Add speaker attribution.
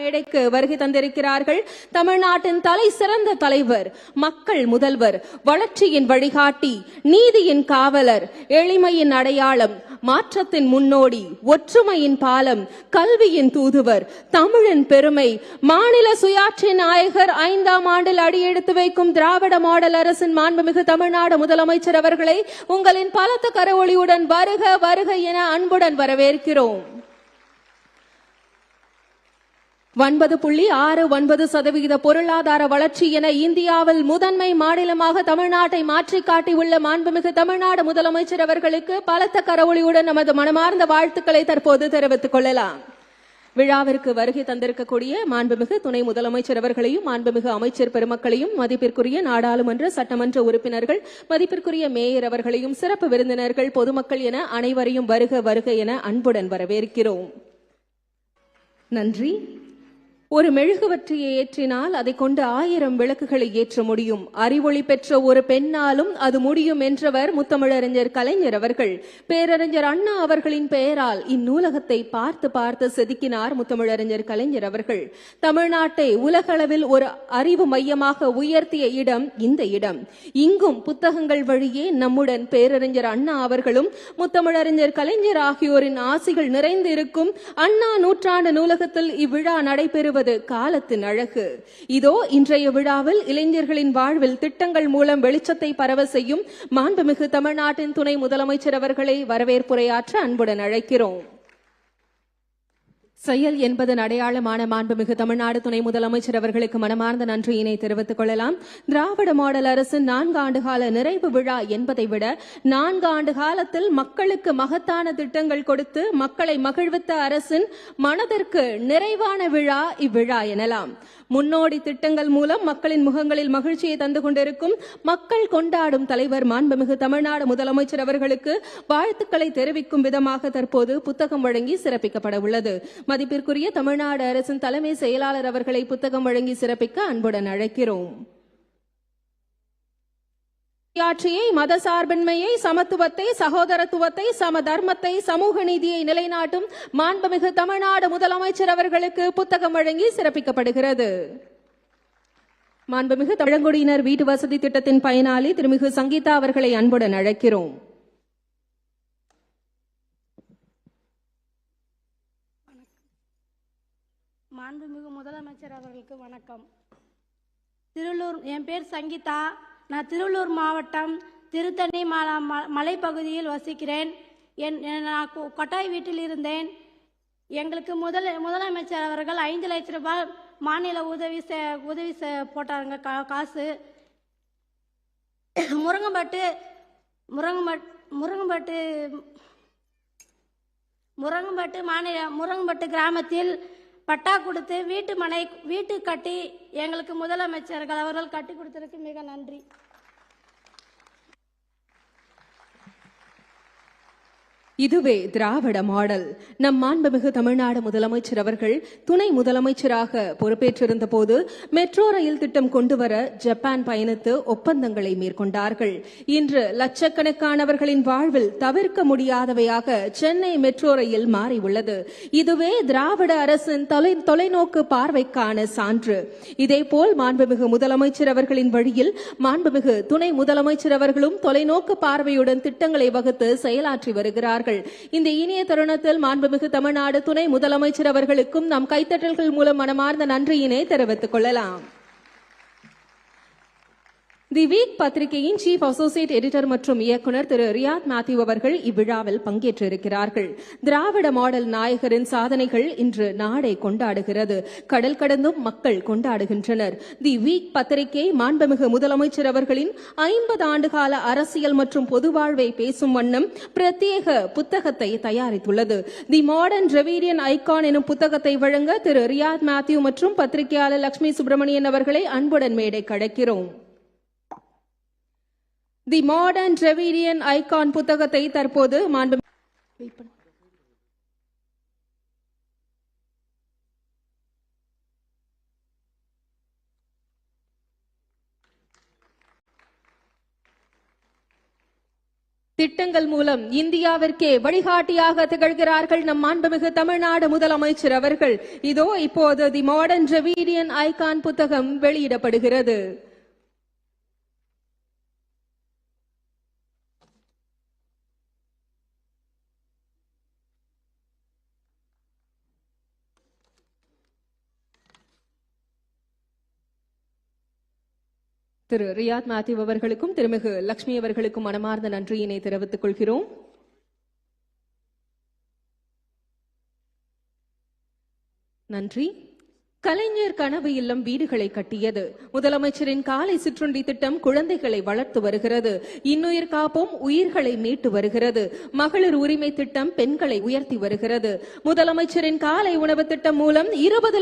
Speaker 1: மேடைக்கு வருகை தந்திருக்கிறார்கள். தமிழ்நாட்டின் தலை சிறந்த தலைவர் மக்கள் முதல்வர் வளர்ச்சியின் வழிகாட்டி நீதியின் காவலர் எளிமையின் அடையாளம் மாற்றத்தின் முன்னோடி ஒற்றுமையின் பாலம் கல்வியின் தூதுவர் தமிழின் பெருமை மாநில சுயாட்சி நாயகர் ஐந்தாம் ஆண்டில் அடியெடுத்து வைக்கும் திராவிட மாடல் அரசின் மாண்புமிகு தமிழ்நாடு முதலமைச்சர் அவர்களை உங்களின் பலத்த கரவொளியுடன் வருக வருக என அன்புடன் வரவேற்கிறோம். ஒன்பது புள்ளி ஆறு ஒன்பது சதவிகித பொருளாதார வளர்ச்சி என இந்தியாவில் முதன்மை மாநிலமாக தமிழ்நாட்டை மாற்றிக் காட்டியுள்ள மாண்புமிகு தமிழ்நாடு முதலமைச்சர் அவர்களுக்கு பலத்த கரவொளியுடன் நமது மனமார்ந்த வாழ்த்துக்களை தற்போது தெரிவித்துக் கொள்ளலாம். விழாவிற்கு வருகை தந்திருக்கக்கூடிய மாண்புமிகு துணை முதலமைச்சர் அவர்களையும் மாண்புமிகு அமைச்சர் பெருமக்களையும் மதிப்பிற்குரிய நாடாளுமன்ற சட்டமன்ற உறுப்பினர்கள் மதிப்பிற்குரிய மேயர் அவர்களையும் சிறப்பு விருந்தினர்கள் பொதுமக்கள் என அனைவரையும் வருக வருக என அன்புடன் வரவேற்கிறோம். நன்றி. ஒரு மெழுகுவற்றியை ஏற்றினால் அதை கொண்டு ஆயிரம் விளக்குகளை ஏற்ற முடியும். அறிவொளி பெற்ற ஒரு பெண்ணாலும் அது முடியும் என்றவர் முத்தமிழறிஞர் கலைஞர் அவர்கள். பேரறிஞர் அண்ணா அவர்களின் பெயரால் இந்நூலகத்தை பார்த்து பார்த்து செதுக்கினார் முத்தமிழறிஞர் கலைஞர் அவர்கள். தமிழ்நாட்டை உலகளவில் ஒரு அறிவு மையமாக உயர்த்திய இடம் இந்த இடம். இங்கும் புத்தகங்கள் வழியே நம்முடன் பேரறிஞர் அண்ணா அவர்களும் முத்தமிழறிஞர் கலைஞர் ஆகியோரின் ஆசிகள் நிறைந்திருக்கும் அண்ணா நூற்றாண்டு நூலகத்தில் இவ்விழா நடைபெறுவது காலத்தின் அழகு. இதோ இன்றைய விழாவில் இளைஞர்களின் வாழ்வில் திட்டங்கள் மூலம் வெளிச்சத்தை பரவ செய்யும் மாண்புமிகு தமிழ்நாட்டின் துணை முதலமைச்சர் அவர்களை வரவேற்புரையாற்ற அன்புடன் அழைக்கிறோம். செயல் என்பதன் அடையாளமான மாண்புமிகு தமிழ்நாடு துணை முதலமைச்சர் அவர்களுக்கு மனமார்ந்த நன்றியினை தெரிவித்துக் கொள்ளலாம். திராவிட மாடல் அரசின் நான்கு ஆண்டுகால நிறைவு விழா என்பதை விட நான்கு ஆண்டு காலத்தில் மக்களுக்கு மகத்தான திட்டங்கள் கொடுத்து மக்களை மகிழ்வித்த அரசின் மனதிற்கு நிறைவான விழா இவ்விழா எனலாம். முன்னோடி திட்டங்கள் மூலம் மக்களின் முகங்களில் மகிழ்ச்சியை தந்து கொண்டிருக்கும் மக்கள் கொண்டாடும் தலைவர் மாண்புமிகு தமிழ்நாடு முதலமைச்சர் அவர்களுக்கு வாழ்த்துக்களை தெரிவிக்கும் விதமாக தற்போது புத்தகம் வழங்கி சிறப்பிக்கப்பட உள்ளது. மதிப்பிற்குரிய தமிழ்நாடு அரசின் தலைமை செயலாளர் அவர்களை புத்தகம் வழங்கி சிறப்பிக்க அன்புடன் அழைக்கிறோம். ஆட்சியை மத சார்பின்மையை சமத்துவத்தை சகோதரத்துவத்தை சம தர்மத்தை சமூக நீதியை நிலைநாட்டும் மாண்புமிகு தமிழ்நாடு முதலமைச்சர் அவர்களுக்கு புத்தகம் வழங்கி சிறப்பிக்கப்படுகிறது. மாண்புமிகு தமிழங்குடியினர் வீட்டு வசதி திட்டத்தின் பயனாளி திருமிகு சங்கீதா அவர்களை அன்புடன் அழைக்கிறோம்.
Speaker 2: மாண்புமிகு முதலமைச்சர் அவர்களுக்கு வணக்கம். திருவள்ளூர் என் பேர் சங்கீதா. நான் திருவள்ளூர் மாவட்டம் திருத்தணி மாலா ம- மலைப்பகுதியில் வசிக்கிறேன். என் நான் கொ- கொட்டாய் வீட்டில் இருந்தேன். எங்களுக்கு முதல் முதலமைச்சர் அவர்கள் ஐந்து லட்ச ரூபாய் மாநில உதவி செ உதவி செ போட்டாருங்க கா காசு. முருங்கம்பட்டு முருங்கம்பட் முருங்கம்பட்டு முருங்கம்பட்டு மாநில முருங்கம்பட்டு கிராமத்தில் பட்டா கொடுத்து வீட்டு மனை வீட்டு கட்டி எங்களுக்கு முதலமைச்சர்கள் அவர்கள் கட்டி கொடுத்ததுக்கு மிக நன்றி.
Speaker 1: இதுவே திராவிட மாடல். நம் மாண்புமிகு தமிழ்நாடு முதலமைச்சர் அவர்கள் துணை முதலமைச்சராக பொறுப்பேற்றிருந்த போது மெட்ரோ ரயில் திட்டம் கொண்டுவர ஜப்பான் பயணித்து ஒப்பந்தங்களை மேற்கொண்டார்கள். இன்று லட்சக்கணக்கானவர்களின் வாழ்வில் தவிர்க்க முடியாதவையாக சென்னை மெட்ரோ ரயில் மாறியுள்ளது இதுவே திராவிட அரசின் தொலை தொலைநோக்கு பார்வைக்கான சான்று. இதேபோல் மாண்புமிகு முதலமைச்சர் அவர்களின் வழியில் மாண்புமிகு துணை முதலமைச்சர் அவர்களும் தொலைநோக்கு பார்வையுடன் திட்டங்களை வகுத்து செயலாற்றி வருகிறார்கள். இந்த இனிய தருணத்தில் மாண்புமிகு தமிழ்நாடு துணை முதலமைச்சர் அவர்களுக்கும் நம் கைத்தட்டல்கள் மூலம் மனமார்ந்த நன்றியினை தெரிவித்துக் கொள்ளலாம். தி வீக் பத்திரிகையின் சீஃப் அசோசியேட் எடிட்டர் மற்றும் இயக்குனர் திரு ரியாத் மேத்யூ அவர்கள் இவ்விழாவில் பங்கேற்றிருக்கிறார்கள். திராவிட மாடல் நாயகரின் சாதனைகள் இன்று நாடை கொண்டாடுகிறது. கடல் கடந்தும் மக்கள் கொண்டாடுகின்றனர். தி வீக் பத்திரிகை மாண்புமிகு முதலமைச்சர் அவர்களின் ஐம்பது ஆண்டுகால அரசியல் மற்றும் பொது வாழ்வை பேசும் வண்ணம் பிரத்யேக புத்தகத்தை தயாரித்துள்ளது. தி மாடர்ன் டிரெவிடியன் ஐகான் எனும் புத்தகத்தை வழங்க திரு ரியாத் மேத்யூ மற்றும் பத்திரிகையாளர் லட்சுமி சுப்பிரமணியன் அவர்களை அன்புடன் மேடை கடக்கிறோம். தி மாடர்ன் டிரெவிடியன் ஐகான் புத்தகத்தை தற்போது மாண்பு. திட்டங்கள் மூலம் இந்தியாவிற்கே வழிகாட்டியாக திகழ்கிறார்கள் நம் மாண்புமிகு தமிழ்நாடு முதலமைச்சர் அவர்கள் இதோ இப்போது தி மாடர்ன் டிராவிடியன் ஐகான் புத்தகம் வெளியிடப்படுகிறது திரு ரியாத் மேத்யூ அவர்களுக்கும் திருமிகு லக்ஷ்மி அவர்களுக்கும் மனமார்ந்த நன்றியினை தெரிவித்துக் கொள்கிறோம். நன்றி. கலைஞர் கனவு இல்லம் வீடுகளை கட்டியது. முதலமைச்சரின் காலை சிற்றுண்டி திட்டம் குழந்தைகளை வளர்த்து வருகிறது. இன்னுயிர் காப்போம் உயிர்களை மீட்டு வருகிறது. மகளிர் உரிமை திட்டம் பெண்களை உயர்த்தி வருகிறது. முதலமைச்சரின் காலை உணவு திட்டம் மூலம் இருபது